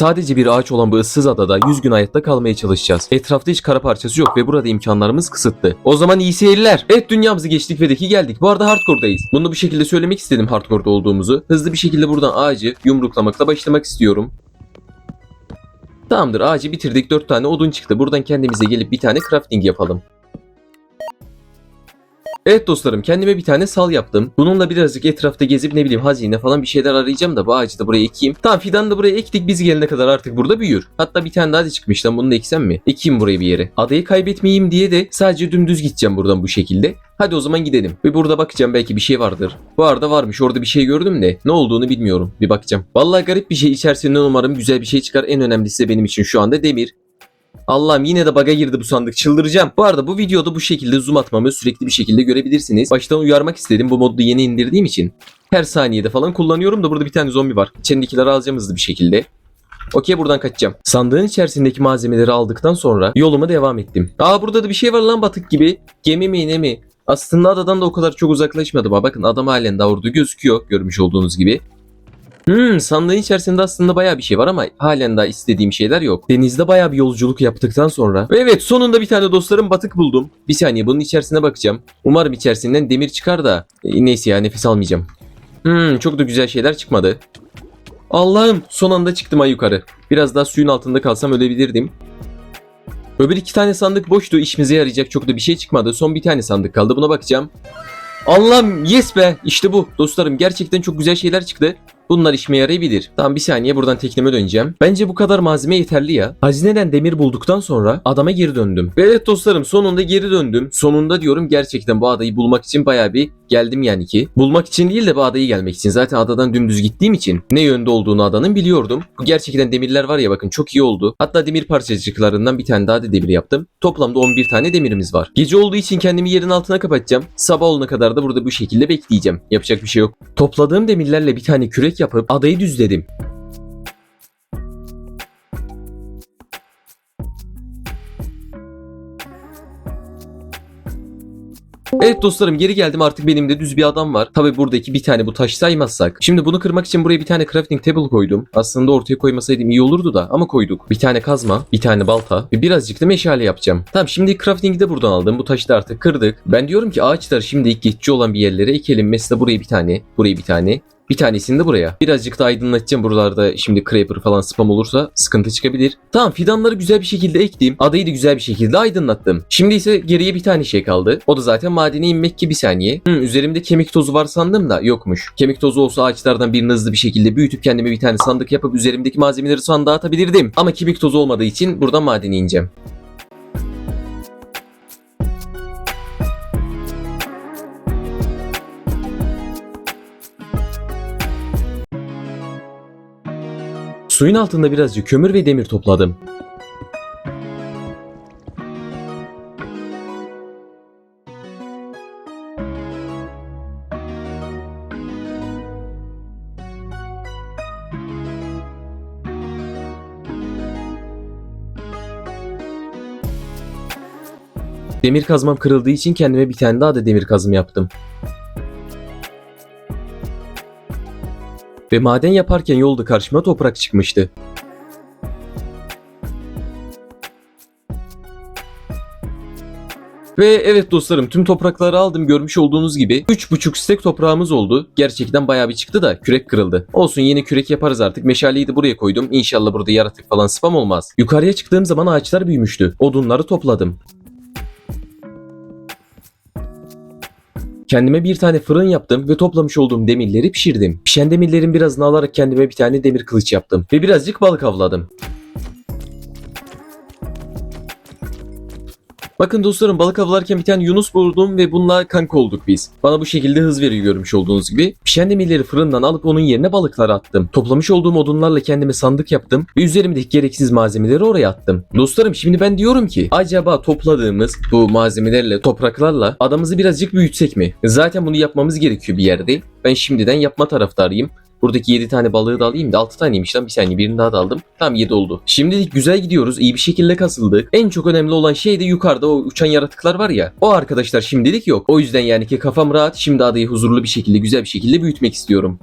Sadece bir ağaç olan bu ıssız adada 100 gün hayatta kalmaya çalışacağız. Etrafta hiç kara parçası yok ve burada imkanlarımız kısıtlı. O zaman iyi seyirler. Evet dünyamızı geçtik ve deki geldik. Bu arada hardcore'dayız. Bunu bu şekilde söylemek istedim hardcore'da olduğumuzu. Hızlı bir şekilde buradan ağacı yumruklamakla başlamak istiyorum. Tamamdır ağacı bitirdik 4 tane odun çıktı. Buradan kendimize gelip bir tane crafting yapalım. Evet dostlarım kendime bir tane sal yaptım. Bununla birazcık etrafta gezip ne bileyim hazine falan bir şeyler arayacağım da bu ağacı da buraya ekeyim. Tamam fidanı da buraya ektik biz gelene kadar artık burada büyür. Hatta bir tane daha da çıkmış lan bunu da eksem mi? Ekeyim buraya bir yere. Adayı kaybetmeyeyim diye de sadece dümdüz gideceğim buradan bu şekilde. Hadi o zaman gidelim. Ve burada bakacağım belki bir şey vardır. Bu arada varmış orada bir şey gördüm de ne olduğunu bilmiyorum. Bir bakacağım. Vallahi garip bir şey içerisinden umarım güzel bir şey çıkar. En önemlisi de benim için şu anda demir. Allah'ım yine de baga girdi bu sandık çıldıracağım. Bu arada bu videoda bu şekilde zoom atmamı sürekli bir şekilde görebilirsiniz. Baştan uyarmak istedim bu modu yeni indirdiğim için. Her saniyede falan kullanıyorum da burada bir tane zombi var. İçerindekileri alacağım hızlı bir şekilde. Okey buradan kaçacağım. Sandığın içerisindeki malzemeleri aldıktan sonra yoluma devam ettim. Aa burada da bir şey var lan batık gibi. Gemi mi ne mi? Aslında adadan da o kadar çok uzaklaşmadım. Bakın adam halen daha gözüküyor görmüş olduğunuz gibi. Hmm, sandığın içerisinde aslında bayağı bir şey var ama halen daha istediğim şeyler yok. Denizde bayağı bir yolculuk yaptıktan sonra. Ve evet sonunda bir tane dostlarım batık buldum. Bir saniye bunun içerisine bakacağım. Umarım içerisinden demir çıkar da. E, neyse ya nefes almayacağım. Hmm, çok da güzel şeyler çıkmadı. Allah'ım son anda çıktım ay yukarı. Biraz daha suyun altında kalsam ölebilirdim. Öbür iki tane sandık boştu. işimize yarayacak çok da bir şey çıkmadı. Son bir tane sandık kaldı. Buna bakacağım. Allah'ım yes be. İşte bu. Dostlarım gerçekten çok güzel şeyler çıktı. Bunlar işime yarayabilir. Tamam bir saniye buradan tekneme döneceğim. Bence bu kadar malzeme yeterli ya. Hazineden demir bulduktan sonra adama geri döndüm. Ve evet dostlarım sonunda geri döndüm. Sonunda diyorum gerçekten bu adayı bulmak için bayağı bir geldim yani ki. Bulmak için değil de bu adayı gelmek için. Zaten adadan dümdüz gittiğim için ne yönde olduğunu adanın biliyordum. Bu gerçekten demirler var ya bakın çok iyi oldu. Hatta demir parçacıklarından bir tane daha da demir yaptım. Toplamda 11 tane demirimiz var. Gece olduğu için kendimi yerin altına kapatacağım. Sabah olana kadar da burada bu şekilde bekleyeceğim. Yapacak bir şey yok. Topladığım demirlerle bir tane kürek yapıp adayı düzledim. Evet dostlarım geri geldim artık benim de düz bir adam var. Tabi buradaki bir tane bu taş saymazsak. Şimdi bunu kırmak için buraya bir tane crafting table koydum. Aslında ortaya koymasaydım iyi olurdu da ama koyduk. Bir tane kazma, bir tane balta ve birazcık da meşale yapacağım. Tamam şimdi crafting'i de buradan aldım. Bu taşı da artık kırdık. Ben diyorum ki ağaçlar şimdi ilk geçici olan bir yerlere ekelim. Mesela buraya bir tane, buraya bir tane. Bir tanesini de buraya. Birazcık da aydınlatacağım buralarda şimdi creeper falan spam olursa sıkıntı çıkabilir. Tamam fidanları güzel bir şekilde ektim. Adayı da güzel bir şekilde aydınlattım. Şimdi ise geriye bir tane şey kaldı. O da zaten madene inmek ki bir saniye. Hmm, üzerimde kemik tozu var sandım da yokmuş. Kemik tozu olsa ağaçlardan birini hızlı bir şekilde büyütüp kendime bir tane sandık yapıp üzerimdeki malzemeleri sandığa atabilirdim. Ama kemik tozu olmadığı için buradan madene ineceğim. Suyun altında birazcık kömür ve demir topladım. Demir kazmam kırıldığı için kendime bir tane daha da demir kazım yaptım. Ve maden yaparken yolda karşıma toprak çıkmıştı. Ve evet dostlarım tüm toprakları aldım görmüş olduğunuz gibi 3,5 stek toprağımız oldu. Gerçekten bayağı bir çıktı da kürek kırıldı. Olsun yeni kürek yaparız artık. Meşaleyi de buraya koydum. İnşallah burada yaratık falan spam olmaz. Yukarıya çıktığım zaman ağaçlar büyümüştü. Odunları topladım. Kendime bir tane fırın yaptım ve toplamış olduğum demirleri pişirdim. Pişen demirlerin birazını alarak kendime bir tane demir kılıç yaptım. Ve birazcık balık avladım. Bakın dostlarım balık avlarken bir tane Yunus buldum ve bununla kanka olduk biz. Bana bu şekilde hız veriyor görmüş olduğunuz gibi. Pişen demirleri fırından alıp onun yerine balıkları attım. Toplamış olduğum odunlarla kendime sandık yaptım ve üzerimdeki gereksiz malzemeleri oraya attım. Dostlarım şimdi ben diyorum ki acaba topladığımız bu malzemelerle topraklarla adamızı birazcık büyütsek mi? Zaten bunu yapmamız gerekiyor bir yerde. Ben şimdiden yapma taraftarıyım. Buradaki 7 tane balığı da alayım da 6 taneymiş lan bir saniye birini daha da aldım. Tamam 7 oldu. Şimdilik güzel gidiyoruz. iyi bir şekilde kasıldık. En çok önemli olan şey de yukarıda o uçan yaratıklar var ya. O arkadaşlar şimdilik yok. O yüzden yani ki kafam rahat. Şimdi adayı huzurlu bir şekilde güzel bir şekilde büyütmek istiyorum.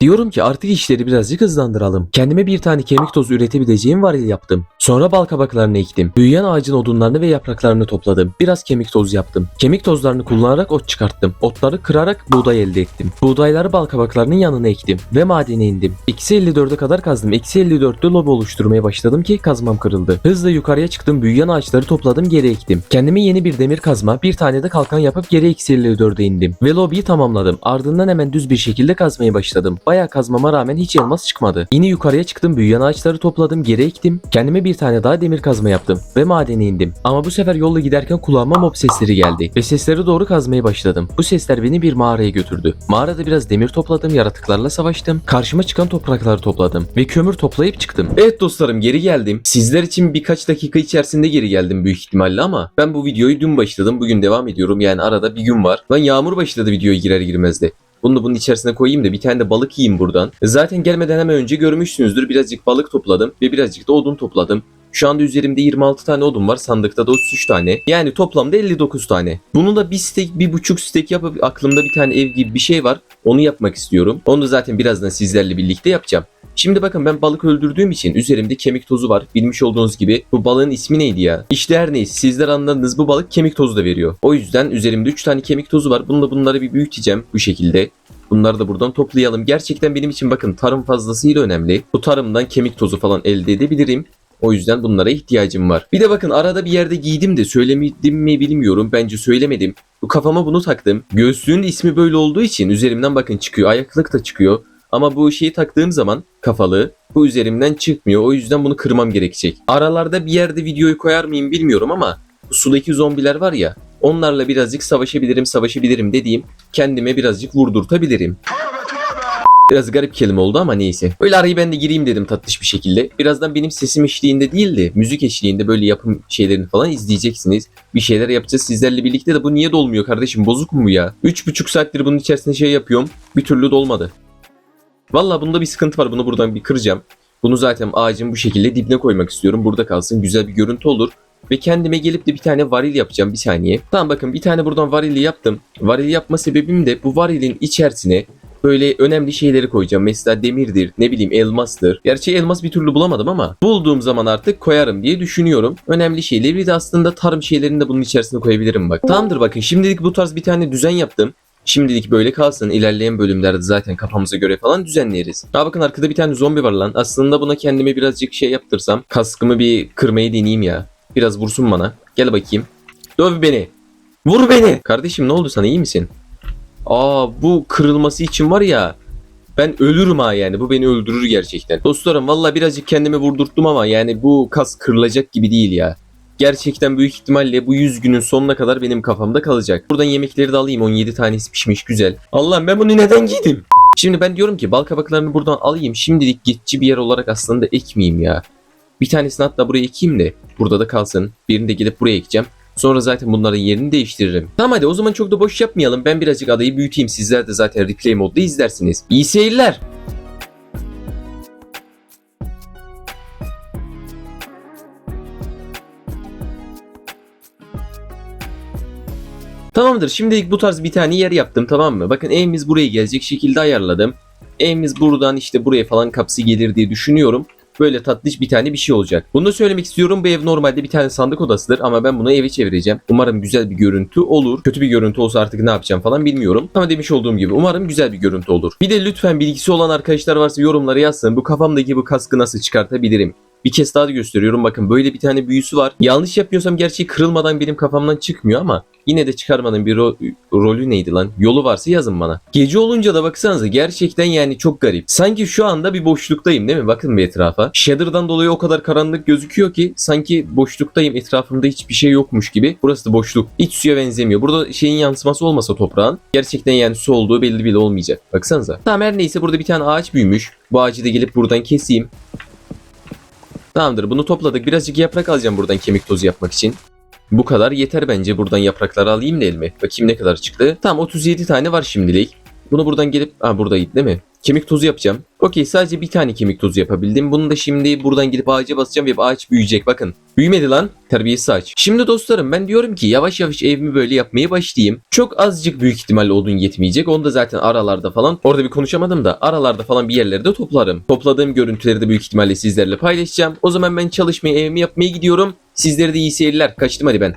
Diyorum ki artık işleri birazcık hızlandıralım. Kendime bir tane kemik tozu üretebileceğim varil yaptım. Sonra bal kabaklarını ektim. Büyüyen ağacın odunlarını ve yapraklarını topladım. Biraz kemik tozu yaptım. Kemik tozlarını kullanarak ot çıkarttım. Otları kırarak buğday elde ettim. Buğdayları bal kabaklarının yanına ektim ve madene indim. Eksi 54'e kadar kazdım. Eksi 54'te lobi oluşturmaya başladım ki kazmam kırıldı. Hızla yukarıya çıktım. Büyüyen ağaçları topladım geri ektim. Kendime yeni bir demir kazma, bir tane de kalkan yapıp geri eksi 54'e indim. Ve lobiyi tamamladım. Ardından hemen düz bir şekilde kazmaya başladım. Bayağı kazmama rağmen hiç elmas çıkmadı. Yine yukarıya çıktım. Büyüyen ağaçları topladım geri ektim. Kendime bir tane daha demir kazma yaptım ve madene indim. Ama bu sefer yolda giderken kulağıma mob sesleri geldi ve seslere doğru kazmaya başladım. Bu sesler beni bir mağaraya götürdü. Mağarada biraz demir topladım, yaratıklarla savaştım. Karşıma çıkan toprakları topladım ve kömür toplayıp çıktım. Evet dostlarım geri geldim. Sizler için birkaç dakika içerisinde geri geldim büyük ihtimalle ama ben bu videoyu dün başladım. Bugün devam ediyorum. Yani arada bir gün var. Lan yağmur başladı videoya girer girmez de. Bunu da bunun içerisine koyayım da bir tane de balık yiyeyim buradan. Zaten gelmeden hemen önce görmüşsünüzdür. Birazcık balık topladım ve birazcık da odun topladım. Şu anda üzerimde 26 tane odun var. Sandıkta da 33 tane. Yani toplamda 59 tane. Bunu da bir stek, bir buçuk stek yapıp aklımda bir tane ev gibi bir şey var. Onu yapmak istiyorum. Onu da zaten birazdan sizlerle birlikte yapacağım. Şimdi bakın ben balık öldürdüğüm için üzerimde kemik tozu var. Bilmiş olduğunuz gibi bu balığın ismi neydi ya? İşte her neyse sizler anladınız bu balık kemik tozu da veriyor. O yüzden üzerimde 3 tane kemik tozu var. Bununla bunları bir büyüteceğim bu şekilde. Bunları da buradan toplayalım. Gerçekten benim için bakın tarım fazlasıyla önemli. Bu tarımdan kemik tozu falan elde edebilirim. O yüzden bunlara ihtiyacım var. Bir de bakın arada bir yerde giydim de söylemedim mi bilmiyorum. Bence söylemedim. Kafama bunu taktım. Göğsünün ismi böyle olduğu için üzerimden bakın çıkıyor. Ayaklık da çıkıyor. Ama bu şeyi taktığım zaman kafalı bu üzerimden çıkmıyor. O yüzden bunu kırmam gerekecek. Aralarda bir yerde videoyu koyar mıyım bilmiyorum ama bu sudaki zombiler var ya onlarla birazcık savaşabilirim savaşabilirim dediğim kendime birazcık vurdurtabilirim. Biraz garip kelime oldu ama neyse. Öyle arayı ben de gireyim dedim tatlış bir şekilde. Birazdan benim sesim eşliğinde değil de müzik eşliğinde böyle yapım şeylerini falan izleyeceksiniz. Bir şeyler yapacağız sizlerle birlikte de bu niye dolmuyor kardeşim bozuk mu ya? 3,5 saattir bunun içerisinde şey yapıyorum. Bir türlü dolmadı. Valla bunda bir sıkıntı var. Bunu buradan bir kıracağım. Bunu zaten ağacın bu şekilde dibine koymak istiyorum. Burada kalsın. Güzel bir görüntü olur. Ve kendime gelip de bir tane varil yapacağım bir saniye. Tamam bakın bir tane buradan varili yaptım. Varil yapma sebebim de bu varilin içerisine böyle önemli şeyleri koyacağım. Mesela demirdir, ne bileyim elmastır. Gerçi elmas bir türlü bulamadım ama bulduğum zaman artık koyarım diye düşünüyorum. Önemli şeyleri bir de aslında tarım şeylerini de bunun içerisine koyabilirim bak. Tamamdır bakın şimdilik bu tarz bir tane düzen yaptım. Şimdilik böyle kalsın. İlerleyen bölümlerde zaten kafamıza göre falan düzenleriz. Ha bakın arkada bir tane zombi var lan. Aslında buna kendime birazcık şey yaptırsam. Kaskımı bir kırmayı deneyeyim ya. Biraz vursun bana. Gel bakayım. Döv beni. Vur beni. Kardeşim ne oldu sana iyi misin? Aa bu kırılması için var ya. Ben ölürüm ha yani. Bu beni öldürür gerçekten. Dostlarım valla birazcık kendime vurdurttum ama yani bu kas kırılacak gibi değil ya gerçekten büyük ihtimalle bu 100 günün sonuna kadar benim kafamda kalacak. Buradan yemekleri de alayım 17 tanesi pişmiş güzel. Allah'ım ben bunu neden giydim? Şimdi ben diyorum ki bal kabaklarını buradan alayım. Şimdilik geçici bir yer olarak aslında ekmeyeyim ya. Bir tanesini hatta buraya ekeyim de burada da kalsın. Birini de gidip buraya ekeceğim. Sonra zaten bunların yerini değiştiririm. Tamam hadi o zaman çok da boş yapmayalım. Ben birazcık adayı büyüteyim. Sizler de zaten replay modda izlersiniz. İyi seyirler. Tamamdır. Şimdilik bu tarz bir tane yer yaptım tamam mı? Bakın evimiz buraya gelecek şekilde ayarladım. Evimiz buradan işte buraya falan kapısı gelir diye düşünüyorum. Böyle tatlış bir tane bir şey olacak. Bunu da söylemek istiyorum. Bu ev normalde bir tane sandık odasıdır ama ben bunu eve çevireceğim. Umarım güzel bir görüntü olur. Kötü bir görüntü olsa artık ne yapacağım falan bilmiyorum. Ama demiş olduğum gibi umarım güzel bir görüntü olur. Bir de lütfen bilgisi olan arkadaşlar varsa yorumlara yazsın. Bu kafamdaki bu kaskı nasıl çıkartabilirim? Bir kez daha da gösteriyorum. Bakın böyle bir tane büyüsü var. Yanlış yapmıyorsam gerçi kırılmadan benim kafamdan çıkmıyor ama yine de çıkarmanın bir ro- rolü neydi lan? Yolu varsa yazın bana. Gece olunca da baksanıza gerçekten yani çok garip. Sanki şu anda bir boşluktayım değil mi? Bakın bir etrafa. Shader'dan dolayı o kadar karanlık gözüküyor ki sanki boşluktayım. Etrafımda hiçbir şey yokmuş gibi. Burası da boşluk. Hiç suya benzemiyor. Burada şeyin yansıması olmasa toprağın gerçekten yani su olduğu belli bile olmayacak. Baksanıza. Tamam her neyse burada bir tane ağaç büyümüş. Bu ağacı da gelip buradan keseyim. Tamamdır bunu topladık. Birazcık yaprak alacağım buradan kemik tozu yapmak için. Bu kadar yeter bence. Buradan yaprakları alayım da elime. Bakayım ne kadar çıktı. Tamam 37 tane var şimdilik. Bunu buradan gelip... Ha buradaydı değil mi? Kemik tozu yapacağım. Okey sadece bir tane kemik tozu yapabildim. Bunu da şimdi buradan gidip ağaca basacağım ve ağaç büyüyecek bakın. Büyümedi lan. Terbiyesiz ağaç. Şimdi dostlarım ben diyorum ki yavaş yavaş evimi böyle yapmaya başlayayım. Çok azıcık büyük ihtimalle odun yetmeyecek. Onu da zaten aralarda falan. Orada bir konuşamadım da aralarda falan bir yerlerde toplarım. Topladığım görüntüleri de büyük ihtimalle sizlerle paylaşacağım. O zaman ben çalışmaya evimi yapmaya gidiyorum. Sizlere de iyi seyirler. Kaçtım hadi ben.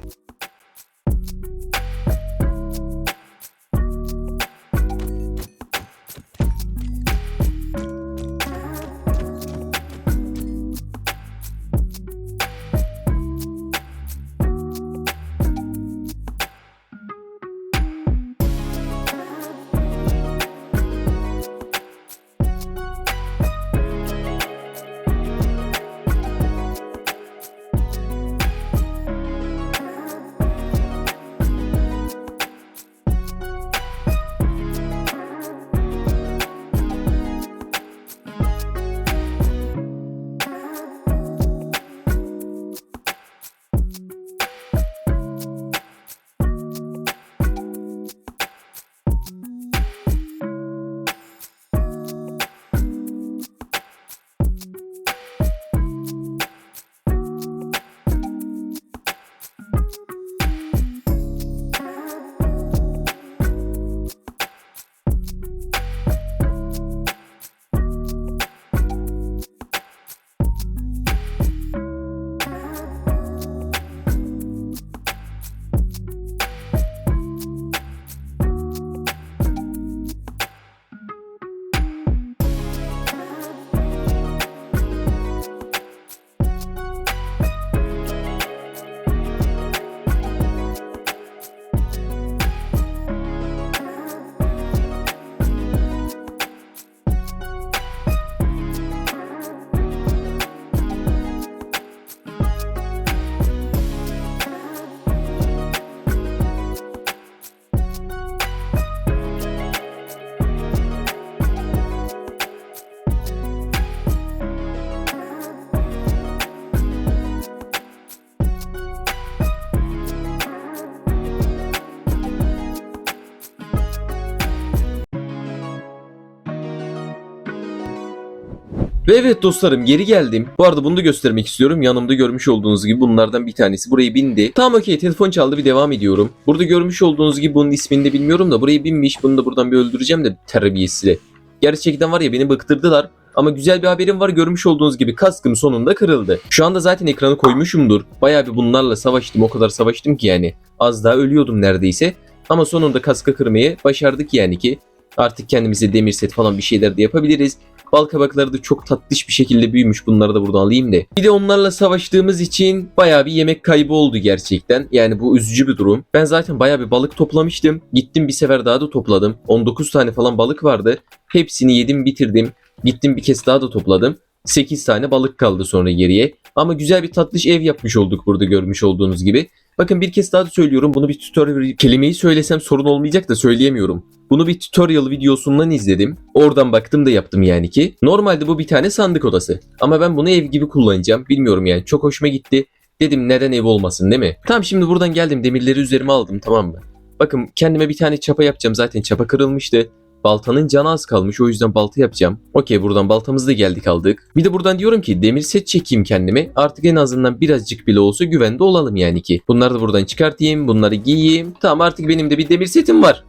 Ve evet dostlarım geri geldim. Bu arada bunu da göstermek istiyorum. Yanımda görmüş olduğunuz gibi bunlardan bir tanesi burayı bindi. Tamam okey telefon çaldı bir devam ediyorum. Burada görmüş olduğunuz gibi bunun ismini de bilmiyorum da burayı binmiş. Bunu da buradan bir öldüreceğim de terbiyesiyle. Gerçekten var ya beni bıktırdılar. Ama güzel bir haberim var görmüş olduğunuz gibi kaskım sonunda kırıldı. Şu anda zaten ekranı koymuşumdur. Bayağı bir bunlarla savaştım o kadar savaştım ki yani. Az daha ölüyordum neredeyse. Ama sonunda kaskı kırmayı başardık yani ki. Artık kendimize demir set falan bir şeyler de yapabiliriz. Bal kabakları da çok tatlış bir şekilde büyümüş. Bunları da buradan alayım da. Bir de onlarla savaştığımız için bayağı bir yemek kaybı oldu gerçekten. Yani bu üzücü bir durum. Ben zaten bayağı bir balık toplamıştım. Gittim bir sefer daha da topladım. 19 tane falan balık vardı. Hepsini yedim bitirdim. Gittim bir kez daha da topladım. 8 tane balık kaldı sonra geriye. Ama güzel bir tatlış ev yapmış olduk burada görmüş olduğunuz gibi. Bakın bir kez daha da söylüyorum. Bunu bir tutorial kelimeyi söylesem sorun olmayacak da söyleyemiyorum. Bunu bir tutorial videosundan izledim. Oradan baktım da yaptım yani ki. Normalde bu bir tane sandık odası. Ama ben bunu ev gibi kullanacağım. Bilmiyorum yani çok hoşuma gitti. Dedim neden ev olmasın değil mi? Tamam şimdi buradan geldim demirleri üzerime aldım tamam mı? Bakın kendime bir tane çapa yapacağım. Zaten çapa kırılmıştı. Baltanın canı az kalmış o yüzden balta yapacağım. Okey buradan baltamızı da geldik aldık. Bir de buradan diyorum ki demir set çekeyim kendime. Artık en azından birazcık bile olsa güvende olalım yani ki. Bunları da buradan çıkartayım. Bunları giyeyim. Tamam artık benim de bir demir setim var.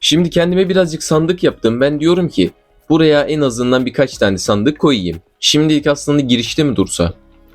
Şimdi kendime birazcık sandık yaptım. Ben diyorum ki buraya en azından birkaç tane sandık koyayım. Şimdilik aslında girişte mi dursa?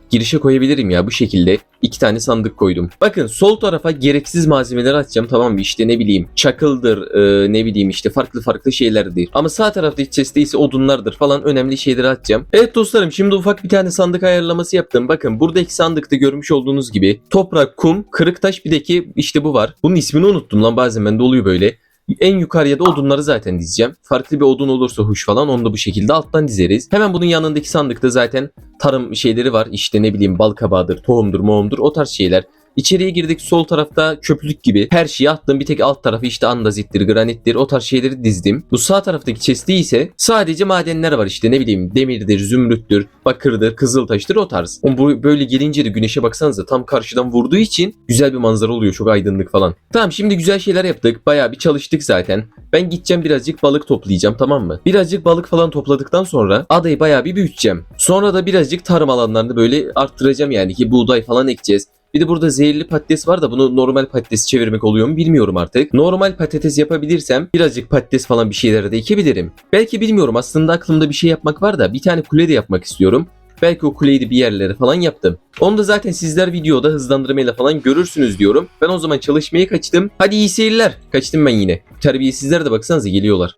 Girişe koyabilirim ya bu şekilde. iki tane sandık koydum. Bakın sol tarafa gereksiz malzemeler atacağım tamam mı? İşte ne bileyim çakıldır e, ne bileyim işte farklı farklı şeylerdir. Ama sağ tarafta chest'te ise odunlardır falan önemli şeyleri atacağım. Evet dostlarım şimdi ufak bir tane sandık ayarlaması yaptım. Bakın buradaki sandıkta görmüş olduğunuz gibi toprak, kum, kırık taş bir de ki işte bu var. Bunun ismini unuttum lan bazen bende oluyor böyle. En yukarıya da odunları zaten dizeceğim. Farklı bir odun olursa huş falan onu da bu şekilde alttan dizeriz. Hemen bunun yanındaki sandıkta zaten tarım şeyleri var. İşte ne bileyim bal kabağıdır, tohumdur, moğumdur o tarz şeyler. İçeriye girdik sol tarafta çöplük gibi her şeyi attım. Bir tek alt tarafı işte andazittir, granittir o tarz şeyleri dizdim. Bu sağ taraftaki chest'te ise sadece madenler var işte ne bileyim demirdir, zümrüttür, bakırdır, kızıltaştır o tarz. Bu böyle gelince de güneşe baksanıza tam karşıdan vurduğu için güzel bir manzara oluyor çok aydınlık falan. Tamam şimdi güzel şeyler yaptık. Bayağı bir çalıştık zaten. Ben gideceğim birazcık balık toplayacağım tamam mı? Birazcık balık falan topladıktan sonra adayı bayağı bir büyüteceğim. Sonra da birazcık tarım alanlarını böyle arttıracağım yani ki buğday falan ekeceğiz. Bir de burada zehirli patates var da bunu normal patates çevirmek oluyor mu bilmiyorum artık. Normal patates yapabilirsem birazcık patates falan bir şeylere de ekebilirim. Belki bilmiyorum aslında aklımda bir şey yapmak var da bir tane kule de yapmak istiyorum. Belki o kuleyi de bir yerlere falan yaptım. Onu da zaten sizler videoda hızlandırmayla falan görürsünüz diyorum. Ben o zaman çalışmaya kaçtım. Hadi iyi seyirler. Kaçtım ben yine. Terbiyesizler de baksanıza geliyorlar.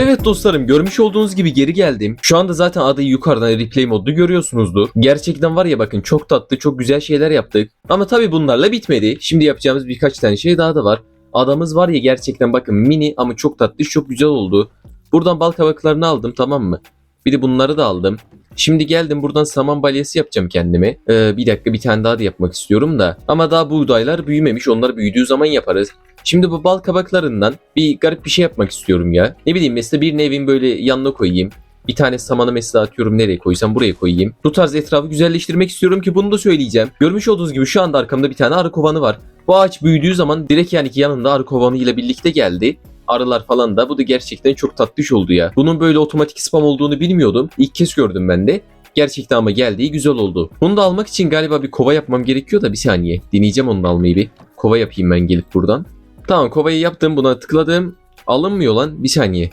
Ve evet dostlarım görmüş olduğunuz gibi geri geldim. Şu anda zaten adayı yukarıdan replay modlu görüyorsunuzdur. Gerçekten var ya bakın çok tatlı çok güzel şeyler yaptık. Ama tabi bunlarla bitmedi. Şimdi yapacağımız birkaç tane şey daha da var. Adamız var ya gerçekten bakın mini ama çok tatlı çok güzel oldu. Buradan bal kabaklarını aldım tamam mı? Bir de bunları da aldım. Şimdi geldim buradan saman balyası yapacağım kendime. Ee, bir dakika bir tane daha da yapmak istiyorum da. Ama daha buğdaylar büyümemiş. Onlar büyüdüğü zaman yaparız. Şimdi bu bal kabaklarından bir garip bir şey yapmak istiyorum ya. Ne bileyim mesela bir nevin böyle yanına koyayım. Bir tane samanı mesela atıyorum nereye koysam buraya koyayım. Bu tarz etrafı güzelleştirmek istiyorum ki bunu da söyleyeceğim. Görmüş olduğunuz gibi şu anda arkamda bir tane arı kovanı var. Bu ağaç büyüdüğü zaman direkt yani ki yanında arı kovanı ile birlikte geldi. Arılar falan da bu da gerçekten çok tatlış oldu ya. Bunun böyle otomatik spam olduğunu bilmiyordum. İlk kez gördüm ben de. Gerçekten ama geldiği güzel oldu. Bunu da almak için galiba bir kova yapmam gerekiyor da bir saniye. Deneyeceğim onu da almayı bir. Kova yapayım ben gelip buradan. Tamam kovayı yaptım buna tıkladım. Alınmıyor lan bir saniye.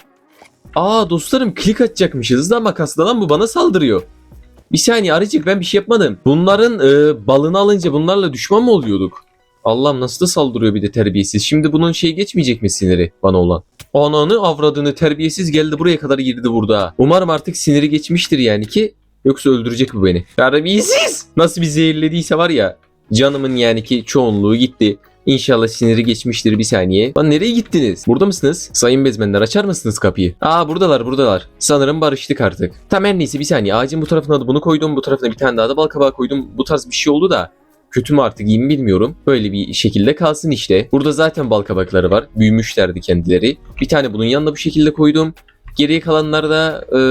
Aa dostlarım klik atacakmışız da makasla bu bana saldırıyor. Bir saniye arıcık ben bir şey yapmadım. Bunların e, balını alınca bunlarla düşman mı oluyorduk? Allah'ım nasıl da saldırıyor bir de terbiyesiz. Şimdi bunun şey geçmeyecek mi siniri bana olan? Ananı avradını terbiyesiz geldi buraya kadar girdi burada. Umarım artık siniri geçmiştir yani ki yoksa öldürecek bu beni. Terbiyesiz! Nasıl bir zehirlediyse var ya canımın yani ki çoğunluğu gitti. İnşallah siniri geçmiştir bir saniye. Lan nereye gittiniz? Burada mısınız? Sayın bezmenler açar mısınız kapıyı? Aa buradalar buradalar. Sanırım barıştık artık. Tam her neyse bir saniye. Ağacın bu tarafına da bunu koydum. Bu tarafına bir tane daha da bal kabağı koydum. Bu tarz bir şey oldu da. Kötü mü artık iyi mi bilmiyorum. Böyle bir şekilde kalsın işte. Burada zaten bal kabakları var. Büyümüşlerdi kendileri. Bir tane bunun yanına bu şekilde koydum. Geriye kalanları da e,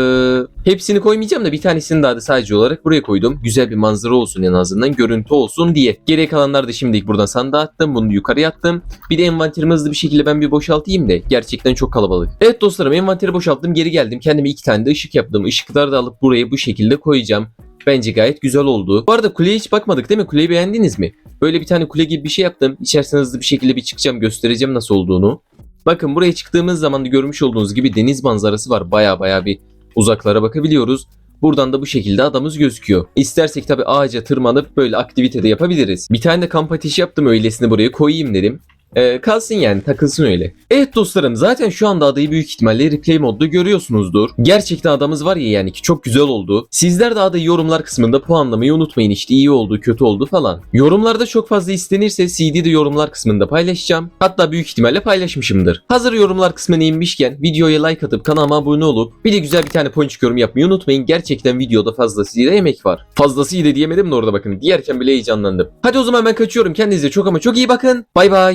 hepsini koymayacağım da bir tanesini daha da sadece olarak buraya koydum. Güzel bir manzara olsun en azından görüntü olsun diye. Geriye kalanları da şimdilik buradan sandığa attım. Bunu yukarıya attım. Bir de envanterimi hızlı bir şekilde ben bir boşaltayım da gerçekten çok kalabalık. Evet dostlarım envanteri boşalttım geri geldim. Kendime iki tane de ışık yaptım. Işıkları da alıp buraya bu şekilde koyacağım. Bence gayet güzel oldu. Bu arada kuleye hiç bakmadık değil mi? Kuleyi beğendiniz mi? Böyle bir tane kule gibi bir şey yaptım. İçerisine hızlı bir şekilde bir çıkacağım göstereceğim nasıl olduğunu. Bakın buraya çıktığımız zaman da görmüş olduğunuz gibi deniz manzarası var. Baya baya bir uzaklara bakabiliyoruz. Buradan da bu şekilde adamız gözüküyor. İstersek tabi ağaca tırmanıp böyle aktivite de yapabiliriz. Bir tane de kamp ateşi yaptım öylesine buraya koyayım dedim. Ee, kalsın yani takılsın öyle. Evet dostlarım zaten şu anda adayı büyük ihtimalle replay modda görüyorsunuzdur. Gerçekten adamız var ya yani ki çok güzel oldu. Sizler de adayı yorumlar kısmında puanlamayı unutmayın işte iyi oldu kötü oldu falan. Yorumlarda çok fazla istenirse CD'de yorumlar kısmında paylaşacağım. Hatta büyük ihtimalle paylaşmışımdır. Hazır yorumlar kısmına inmişken videoya like atıp kanalıma abone olup bir de güzel bir tane ponçik yorum yapmayı unutmayın. Gerçekten videoda fazlasıyla emek var. Fazlasıyla diyemedim de orada bakın. Diyerken bile heyecanlandım. Hadi o zaman ben kaçıyorum. Kendinize çok ama çok iyi bakın. Bay bay.